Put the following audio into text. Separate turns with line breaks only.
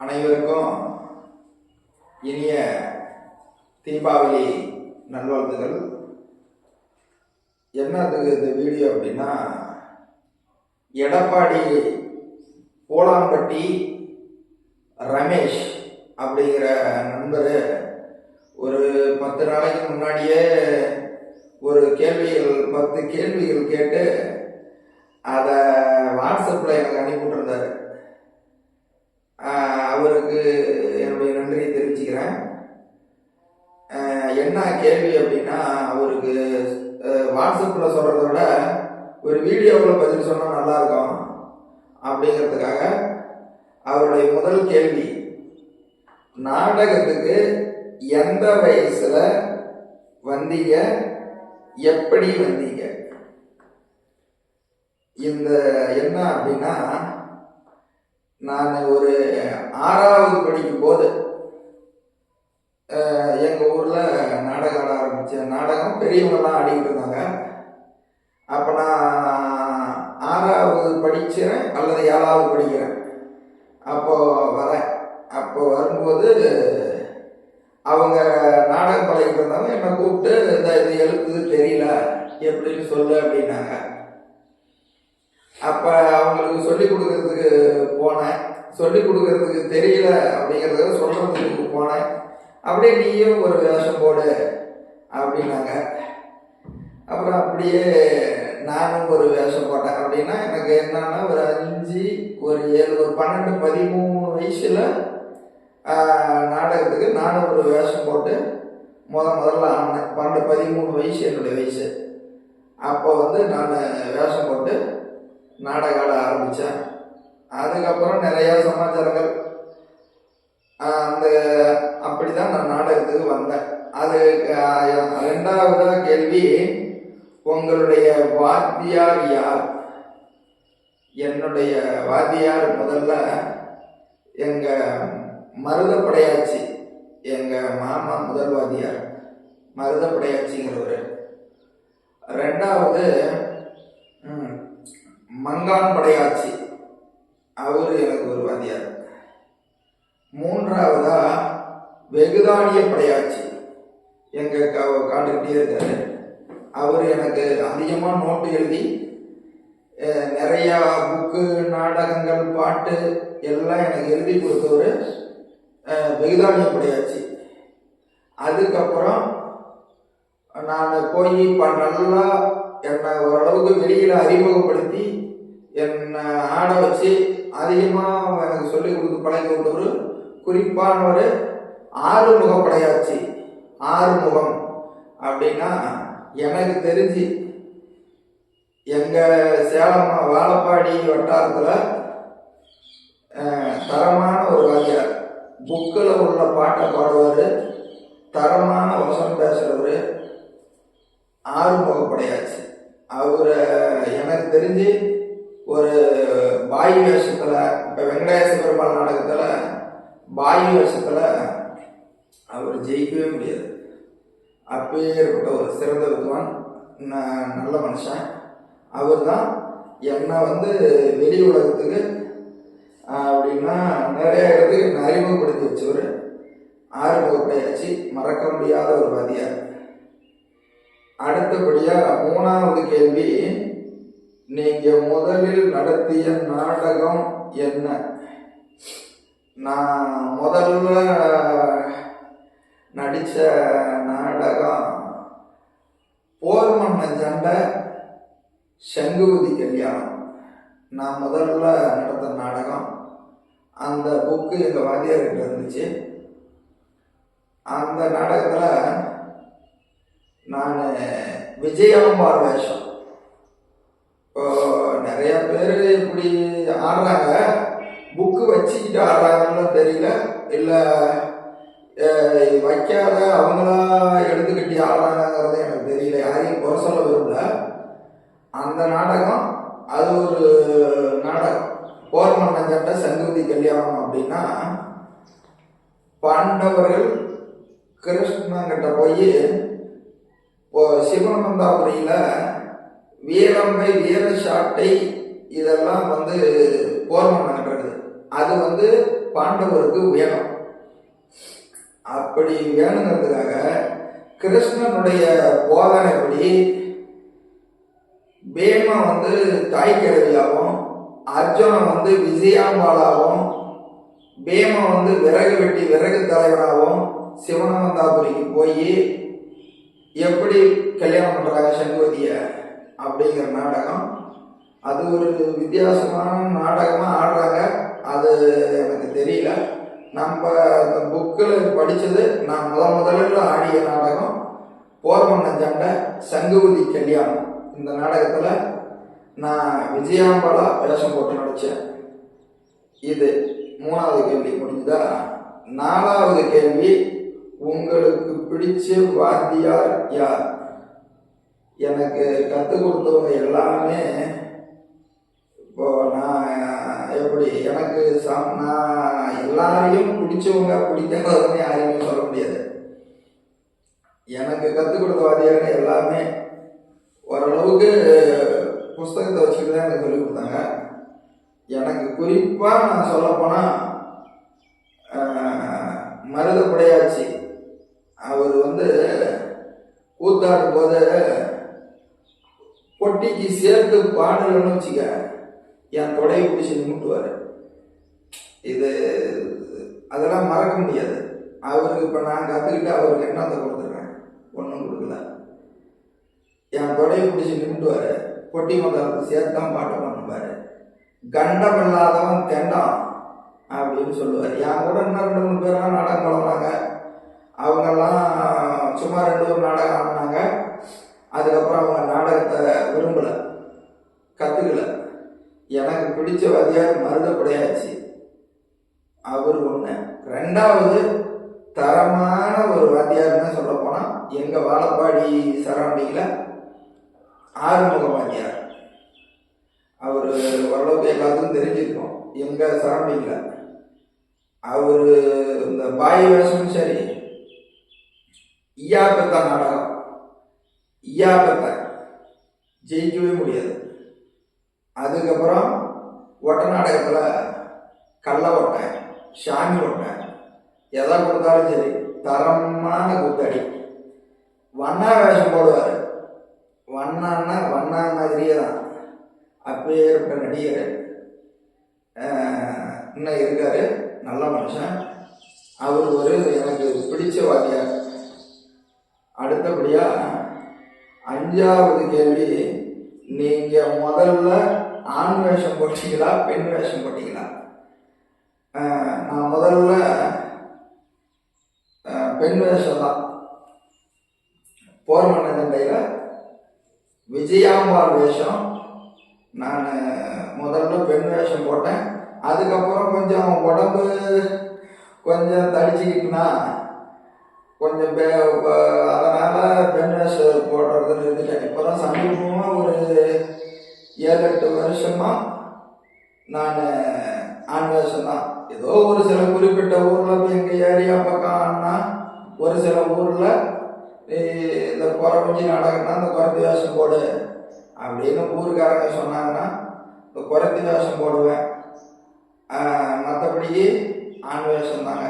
அனைவருக்கும் இனிய தீபாவளி நல்வாழ்த்துகள். என்னதுக்கு இந்த வீடியோ அப்படின்னா எடப்பாடி போலாம்பட்டி ரமேஷ் அப்படிங்கிற நண்பர் ஒரு பத்து நாளைக்கு முன்னாடியே ஒரு கேள்விகள் பத்து கேள்விகள் கேட்டு அதை வாட்ஸ்அப்பில் எனக்கு அனுப்பிவிட்டுருந்தாரு. அவருக்கு என்னுடைய நன்றியை தெரிவிச்சுக்கிறேன். என்ன கேள்வி அப்படின்னா அவருக்கு வாட்ஸ்அப்பில் சொல்கிறத விட ஒரு வீடியோவில் பதில் சொன்னால் நல்லாயிருக்கும் அப்படிங்கிறதுக்காக அவருடைய முதல் கேள்வி. நாடகத்துக்கு எந்த வயசில் வந்தீங்க? எப்படி வந்தீங்க? இந்த என்ன அப்படின்னா நான் ஒரு ஆறாவது படிக்கும் போது எங்கள் ஊரில் நாடகம் ஆட ஆரம்பித்தேன் நாடகம் பெரியவங்கெல்லாம் ஆடிக்கிட்டு இருந்தாங்க. அப்போ நான் ஆறாவது படிக்கிறேன் அல்லது ஏழாவது படிக்கிறேன். அப்போ வரேன். அப்போ வரும்போது அவங்க நாடகம் பழகிட்டு இருந்தாங்க. என்னை கூப்பிட்டு இந்த இது எழுத்து தெரியல எப்படின்னு சொல்லு அப்படின்னாங்க. அப்ப அவங்களுக்கு சொல்லி கொடுக்கறதுக்கு போனேன். சொல்லி கொடுக்கறதுக்கு தெரியல அப்படிங்கிறத சொல்றதுக்கு போனேன். அப்படியே நீயும் ஒரு வேஷம் போடு அப்படின்னாங்க. அப்புறம் அப்படியே நானும் ஒரு வேஷம் போட்டேன். அப்படின்னா எனக்கு என்னன்னா ஒரு அஞ்சு ஒரு ஏழு ஒரு பன்னெண்டு பதிமூணு வயசுல நாடகத்துக்கு நானும் ஒரு வேஷம் போட்டு முத முதல்ல ஆனேன். பன்னெண்டு பதிமூணு வயசு என்னுடைய வயசு. அப்போ வந்து நான் வேஷம் போட்டு நாடகம் ஆட ஆரம்பித்தேன் அதுக்கப்புறம் நிறையா சமாச்சாரங்கள். அந்த அப்படி தான் நான் நாடகத்துக்கு வந்தேன். அது ரெண்டாவதாக கேள்வி உங்களுடைய வாத்தியார் யார்? என்னுடைய வாத்தியார் முதல்ல எங்கள் மருதப்படையாச்சி எங்கள் மாமா முதல் வாத்தியார் மருதப்படையாச்சிங்கிறவர். ரெண்டாவது மங்கான் படையாச்சி அவர் எனக்கு ஒரு வாத்தியார் மூன்றாவதா வெகுதானிய படையாச்சி எங்க கா- காண்டுக்கிட்டே இருக்காரு. அவர் எனக்கு அதிகமாக நோட்டு எழுதி நிறையா புக்கு நாடகங்கள் பாட்டு எல்லாம் எனக்கு எழுதி கொடுத்தவர் வெகுதானிய படையாச்சி அதுக்கப்புறம் நான் போய் இப்போ நல்லா என்னை ஓரளவுக்கு வெளியில் அறிமுகப்படுத்தி என்னை ஆட வச்சு அதிகமாக எனக்கு சொல்லிக் கொடுத்து பழகி விட்டவர் குறிப்பானவர் ஆறுமுக படையாச்சி ஆறுமுகம் அப்படின்னா எனக்கு தெரிஞ்சு எங்கள் சேலம் வாழப்பாடி வட்டாரத்தில் தரமான ஒரு வாத்தியார் புக்கில் உள்ள பாட்டை பாட தரமான வசனம் பேசுகிறவர் ஆறுமுகப்படையாச்சு அவரை எனக்கு தெரிஞ்சு ஒரு பாய் வேஷத்தில் இப்போ வெங்கடேச பெருமாள் நாடகத்தில் பாய் வேஷத்தில் அவர் ஜெயிக்கவே முடியாது அப்பேற்பட்ட ஒரு சிறந்த வித்வான் நல்ல மனுஷன். அவர் தான் என்னை வந்து வெளி உலகத்துக்கு அப்படின்னா நிறைய இடத்துக்கு என்னை அறிமுகப்படுத்தி வச்சவர். ஆறுமுகப்படையாச்சு மறக்க முடியாத ஒரு வாதியார் அடுத்தபடியாக மூணாவது கேள்வி நீங்கள் முதலில் நடத்திய நாடகம் என்ன? நான் முதல்ல நடித்த நாடகம் போர் ஜண்டை செங்குவதி கல்யாணம். நான் முதல்ல நடத்த நாடகம் அந்த புக்கு எங்கள் வாத்தியார்கிட்ட இருந்துச்சு. அந்த நாடகத்தில் நான் விஜயாம்பார் வேஷம். இப்போ நிறைய பேர் இப்படி ஆடுறாங்க. புக்கு வச்சுக்கிட்டு ஆடுறாங்கன்னு தெரியல. இல்லை வைக்காத அவங்களா எடுத்துக்கிட்டு ஆடுறாங்கங்கிறது எனக்கு தெரியல. யாரையும் குறை சொல்ல விரும்பல. அந்த நாடகம் அது ஒரு நாடகம். போர் மன்னஞ்சட்ட சங்குதி கல்யாணம் அப்படின்னா பாண்டவர்கள் கிருஷ்ணங்கிட்ட போய் இப்போ சிவனந்தாபுரியில் வீரம்பை வீர சாட்டை இதெல்லாம் வந்து போர் மன்னன் இருக்குது. அது வந்து பாண்டவருக்கு உயரம். அப்படி வேணுங்கிறதுக்காக கிருஷ்ணனுடைய போதனைப்படி பீமா வந்து தாய் கிழவியாகவும் அர்ஜுனன் வந்து விஜயாம்பாலாவும் பீமா வந்து விறகு வெட்டி விறகு தலைவராகவும் சிவனமந்தாபுரிக்கு போய் எப்படி கல்யாணம் பண்ணுறாங்க சண்குவதிய அப்படிங்கிற நாடகம். அது ஒரு வித்தியாசமான நாடகமாக ஆடுறாங்க. அது எனக்கு தெரியல. நம்ம அந்த புக்கில் படித்தது நான் முத முதல்ல ஆடிய நாடகம் போர்மன்ன ஜண்டை சங்குவதி கல்யாணம். இந்த நாடகத்தில் நான் விஜயாம்பலா வேஷம் போட்டு நடித்தேன் இது மூணாவது கேள்வி முடிஞ்சுதா? நாலாவது கேள்வி உங்களுக்கு பிடிச்ச வாத்தியார் யார்? எனக்கு கற்றுக் கொடுத்தவங்க எல்லாமே இப்போ நான் எப்படி எனக்கு சம் நான் எல்லாரையும் பிடிச்சவங்க பிடிக்காதவங்க யாரையுமே சொல்ல முடியாது. எனக்கு கற்றுக் கொடுத்த வாத்தியாருங்க எல்லாமே ஓரளவுக்கு புஸ்தகத்தை வச்சுட்டு தான் எனக்கு சொல்லிக் கொடுத்தாங்க. எனக்கு குறிப்பாக நான் சொல்லப்போனால் மருதப்படையாச்சி அவர் வந்து கூத்தாடும் போது பொட்டிக்கு சேர்த்து பாடலன்னு வச்சுக்க என் தொடையை பிடிச்சி நிமிட்டுவார். இது அதெல்லாம் மறக்க முடியாது. அவருக்கு இப்போ நான் கற்றுக்கிட்டு அவருக்கு என்னத்தை கொடுத்துருக்கேன். ஒன்றும் கொடுக்கல. என் தொடையை பிடிச்சி நிமிட்டுவார். பொட்டி மதத்தை சேர்த்து தான் பாட்டு பண்ணுவார் கண்டம் இல்லாதவன் தெண்டம் அப்படின்னு சொல்லுவார். என் கூட இன்னும் ரெண்டு மூணு பேரெல்லாம் நாடகம் பழகுனாங்க அவங்கெல்லாம் சும்மா ரெண்டு ஒரு நாடகம் ஆடினாங்க. அதுக்கப்புறம் அவங்க நாடகத்தை விரும்பலை கற்றுக்கல எனக்கு பிடிச்ச வாத்தியார் மருதப்படையாச்சு. அவர் ஒன்று ரெண்டாவது தரமான ஒரு வாத்தியார்னு சொல்ல போனால் எங்கள் வாழப்பாடி சரௌண்டிங்கில் ஆறுமுக வாத்தியார். அவர் ஓரளவுக்கு எல்லாத்துக்கும் தெரிஞ்சிருக்கோம் எங்கள் சரௌண்டிங்கில் அவர் இந்த பாய் வேஷம் சரி ஈயாப்பத்தா நாடகம். ஈயாப்பத்தை ஜெயிக்கவே முடியாது. அதுக்கப்புறம் ஒட்டநாடகத்தில் கள்ள ஒட்டை சாமி ஒட்டை எதை கொடுத்தாலும் சரி தரமான குத்தடி. வண்ணா வேஷம் போடுவார். வண்ணான்னா வண்ணா மாதிரியே தான். அப்பேற்பட்ட நடிகர் இன்னும் இருக்கார் நல்ல மனுஷன். அவர் ஒரு எனக்கு பிடிச்ச வாத்தியார். அடுத்தபடியாக அஞ்சாவது கேள்வி நீங்கள் முதல்ல ஆண் வேஷம் போட்டிங்களா பெண் வேஷம் போட்டிங்களா? நான் முதல்ல பெண் வேஷம் தான். போர் மன்னதண்டையில் விஜயாம்பாள் வேஷம். நான் முதல்ல பெண் வேஷம் போட்டேன். அதுக்கப்புறம் கொஞ்சம் உடம்பு கொஞ்சம் தடிச்சுக்கிட்டுனா கொஞ்சம் பே அதனால் பெண் வேஷம் போடுறது இருந்துட்டேன். இப்போ தான் சமீபமாக ஒரு ஏழு எட்டு வருஷமா நான் ஆண் தான் ஏதோ ஒரு சில குறிப்பிட்ட ஊரில் எங்கள் ஏரியா பக்கம் ஆனா ஒரு சில ஊரில் இந்த குறைஞ்சி நாடகம்னா இந்த குறத்தி வேஷம் போடு அப்படின்னு ஊருக்காரங்க சொன்னாங்கன்னா இந்த குறத்தி வேஷம் போடுவேன். மற்றபடி ஆண் வேஷம் தாங்க.